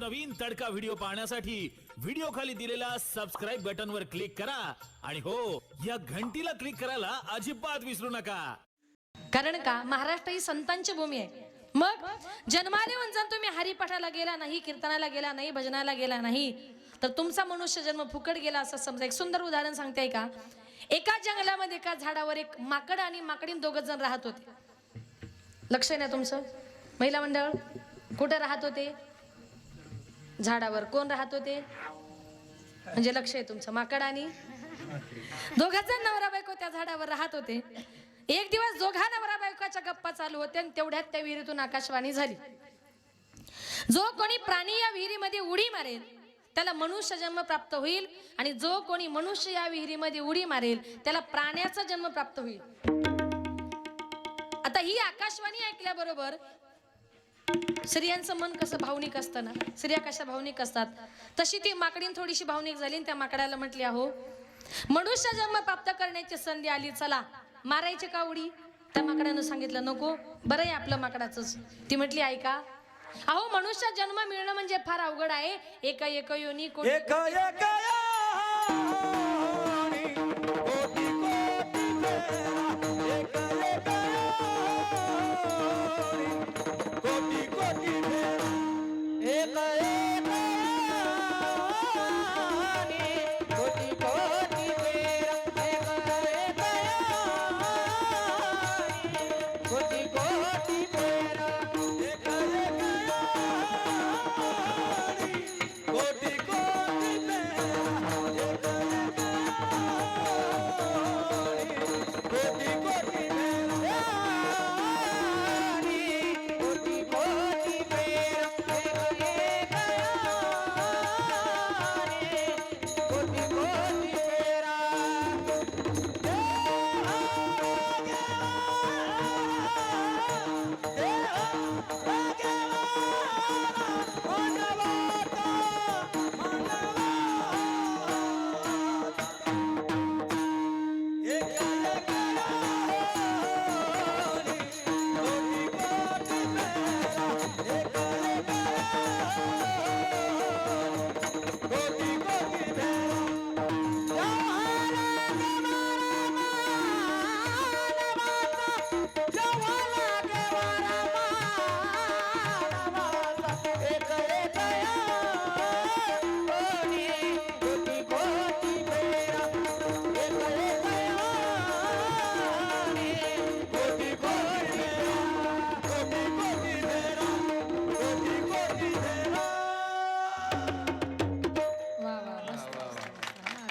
नवनवीन तडका व्हिडिओ पाहण्यासाठी व्हिडिओ खाली दिलेल्या सबस्क्राईब बटन वर क्लिक करा. आणि हो या घंटीला क्लिक करायला अजिबात विसरू नका. कारण का? महाराष्ट्र ही संतांची भूमी आहे. मग जन्माने म्हणजे तुम्ही हरिपाठाला गेला नाही कीर्तनाला गेला नाही भजनाला गेला नाही तर तुमचा मनुष्य जन्म फुकट गेला असं समजा एक सुंदर उदाहरण सांगते का? एका जंगलामध्ये एका झाडावर एक माकड आणि माकडीन दोघ जण राहत होते. लक्ष ना तुमचं? महिला मंडळ कुठं राहत होते? झाडावर कोण राहत होते? म्हणजे लक्ष आहे तुमचं माकड आणि? दोघांचा नवरा बायको त्या झाडावर राहत होते. एक दिवस दोघा नवरा बायकोच्या गप्पा चालू होत्या आणि तेवढ्यात त्या विहिरीतून आकाशवाणी झाली. जो कोणी प्राणी या विहिरीमध्ये उडी मारेल त्याला मनुष्य जन्म प्राप्त होईल आणि जो कोणी मनुष्य या विहिरीमध्ये उडी मारेल त्याला प्राण्याचा जन्म प्राप्त होईल. आता ही आकाशवाणी ऐकल्याबरोबर स्त्रियांचं मन कसं भावनिक असतं ना? स्त्रिया कशा भावनिक असतात? तशी ती माकडीन थोडीशी भावनिक झाली आणि त्या माकडाला म्हटली अहो मनुष्य जन्म प्राप्त करण्याची संधी आली चला मारायची का उडी? त्या माकडानं सांगितलं नको बरं आहे आपलं माकडाचंच ती म्हटली ऐका अहो मनुष्य जन्म मिळणं म्हणजे फार अवघड आहे. एका एक योनी कोणी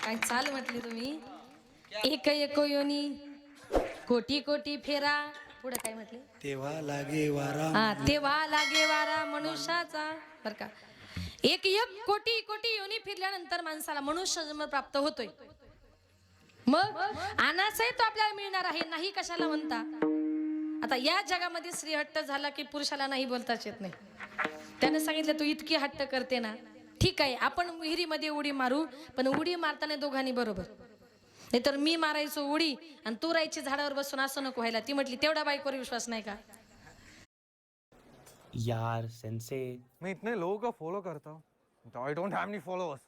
काय चाल म्हटली तुम्ही? एक एक योनी कोटी कोटी फेरा. पुढे काय म्हटले? तेव्हा लागे वारा हा तेव्हा लागे वारा मनुष्याचा. बर का. एक एक कोटी कोटी योनी फिरल्यानंतर माणसाला मनुष्य जन्म प्राप्त होतोय. मग अनासही तो आपल्याला मिळणार आहे नाही कशाला म्हणता? आता या जगामध्ये स्त्री हट्ट झाला की पुरुषाला नाही बोलताच येत नाही. त्याने सांगितलं तू इतकी हट्ट करते ना ठीक आहे आपण विहिरीमध्ये उडी मारू पण उडी मारताना दोघांनी बरोबर. नाहीतर मी मारायचो उडी आणि तू राहायची झाडावर बसून असं नको व्हायला. ती म्हटली तेवढा बाईकवर विश्वास नाही का? यार सेंसे मैं इतने लोगों को फॉलो करता हूँ? I don't have any followers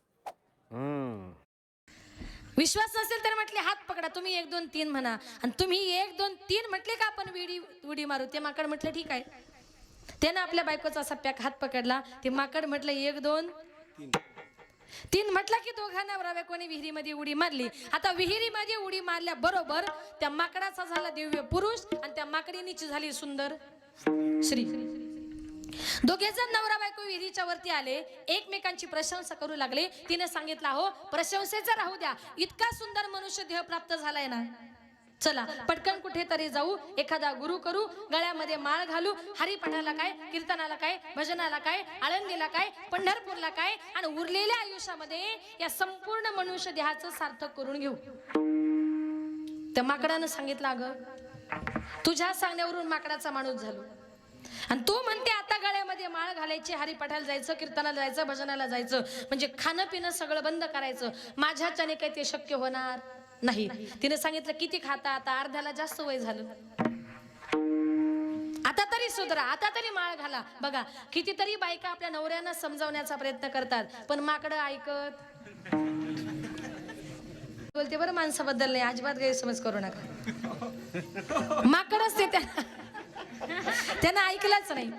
विश्वास नसेल तर म्हटले हात पकडा तुम्ही एक दोन तीन म्हणा. आणि तुम्ही एक दोन तीन म्हटले का आपण विडी उडी मारू? ते माकड म्हटलं ठीक आहे. त्यानं आपल्या बायकोचा असा पॅक हात पकडला. ते माकड म्हटलं एक दोन तीन. म्हटलं की दोघांना बरोबर कोणी विहिरीमध्ये उडी मारली? आता विहिरीमध्ये उडी मारल्या बरोबर त्या माकडाचा झाला दिव्य पुरुष आणि त्या माकडीनीची झाली सुंदर श्री दोघे जण नवरा बायको विहिरीच्या वरती आले. एकमेकांची प्रशंसा करू लागले. तिने सांगितलं हो प्रशंसेचा राहू द्या. इतका सुंदर मनुष्य देह प्राप्त झालाय ना. चला पटकन कुठेतरी जाऊ एखादा गुरु करू गळ्यामध्ये माळ घालू हरिपणाला काय कीर्तनाला काय भजनाला काय आळंदीला काय पंढरपूरला काय आणि उरलेल्या आयुष्यामध्ये या संपूर्ण मनुष्य देहाचं सार्थक करून घेऊ. त्या माकडानं सांगितलं अगं तुझ्या सांगण्यावरून माकडाचा माणूस झालो. आणि तू म्हणते आता गळ्यामध्ये माळ घालायची हरिपाठाला जायचं कीर्तनाला जायचं भजनाला जायचं म्हणजे खाणं पिणं सगळं बंद करायचं. माझ्याच्याने काही ते शक्य होणार? नाही. तिने सांगितलं किती खाता? आता अर्ध्याला जास्त वय झालं. आता तरी सुधरा आता तरी माळ घाला. बघा कितीतरी बायका आपल्या नवऱ्यांना समजावण्याचा प्रयत्न करतात पण माकडं ऐकत. बोलते बरं माणसाबद्दल नाही अजिबात गैरसमज करू नका. माकडच ते त्यांना ऐकलंच नाही.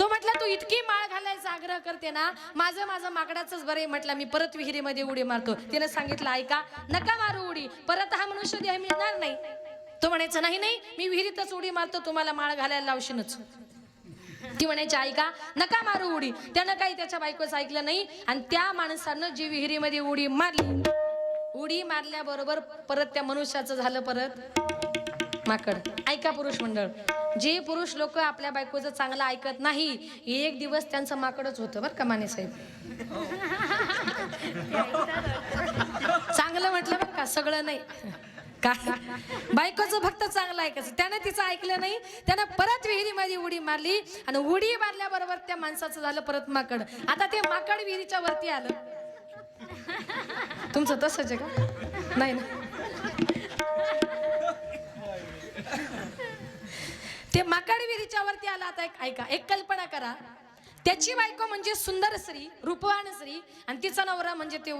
तो म्हटला तू इतकी माळ घालायचा आग्रह करते ना माझं माझं माकडाच बरे म्हटलं मी परत विहिरीमध्ये उडी मारतो. तिने सांगितलं ऐका नका मारू उडी परत हा मनुष्य देह मिळणार नाही. तो म्हणायचं नाही नाही मी विहिरीतच उडी मारतो तुम्हाला माळ घालायला लावशीनच. ती म्हणायची ऐका नका मारू उडी. त्यानं काही त्याच्या बायकोच ऐकलं नाही आणि त्या माणसानं जी विहिरीमध्ये उडी मारली उडी मारल्याबरोबर परत त्या मनुष्याचं झालं परत माकड. ऐका पुरुष मंडळ जे पुरुष लोक आपल्या बायकोचं चांगलं ऐकत नाही एक दिवस त्यांचं माकडच होतं बरं का माने साहेब? चांगलं म्हटलं बरं का सगळं नाही. का बायकोचं फक्त चांगलं ऐकायचं. त्यानं तिचं ऐकलं नाही त्यानं परत विहिरीमध्ये उडी मारली आणि उडी मारल्याबरोबर त्या माणसाचं झालं परत माकड. आता ते माकड विहिरीच्या वरती आलं. तुमचं तसंच आहे का? नाही ना? ते माकड विहिरीच्या वरती आला. आता एक ऐका एक कल्पना करा. त्याची बायको म्हणजे सुंदर स्त्री रूपवान स्त्री आणि तिचा नवरा म्हणजे ते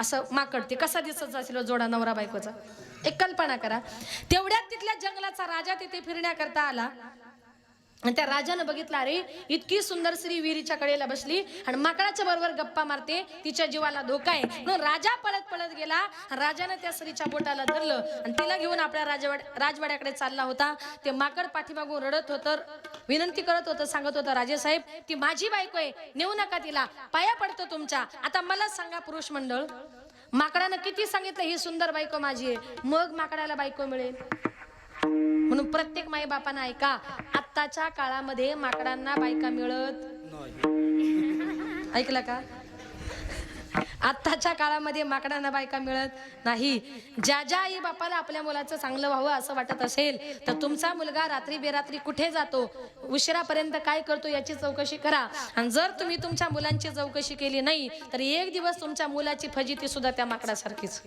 असं माकड. ते कसा दिसत असेल हो जोडा नवरा बायकोचा? एक कल्पना करा. तेवढ्यात तिथल्या जंगलाचा राजा तिथे फिरण्याकरता आला. आणि त्या राजानं बघितलं अरे इतकी सुंदर स्त्री विहिरीच्या कडेला बसली आणि माकडाच्या बरोबर गप्पा मारते तिच्या जीवाला धोका आहे. म्हणून राजा पळत पळत गेला राजानं त्या स्त्रीच्या बोटाला धरलं आणि तिला घेऊन आपल्या राजवाड राजवाड्याकडे चालला होता. ते माकड पाठीमागून रडत होतं विनंती करत होतं सांगत होतं राजेसाहेब ती माझी बायको आहे नेऊ नका तिला पाया पडतो तुमच्या. आता मला सांगा पुरुष मंडळ माकडानं किती सांगितलं ही सुंदर बायको माझी आहे. मग माकडाला बायको मिळेल. म्हणून प्रत्येक माई बापानं ऐका आत्ताच्या काळामध्ये माकडांना बायका मिळत ऐकलं का? आत्ताच्या काळामध्ये माकडांना बायका मिळत नाही. ज्या ज्या आई बापाला आपल्या मुलाचं चांगलं व्हावं असं वाटत असेल तर तुमचा मुलगा रात्री बेरात्री कुठे जातो? उशिरापर्यंत काय करतो याची चौकशी करा. आणि जर तुम्ही तुमच्या मुलांची चौकशी केली नाही तर एक दिवस तुमच्या मुलाची फजिती सुद्धा त्या माकडासारखीच.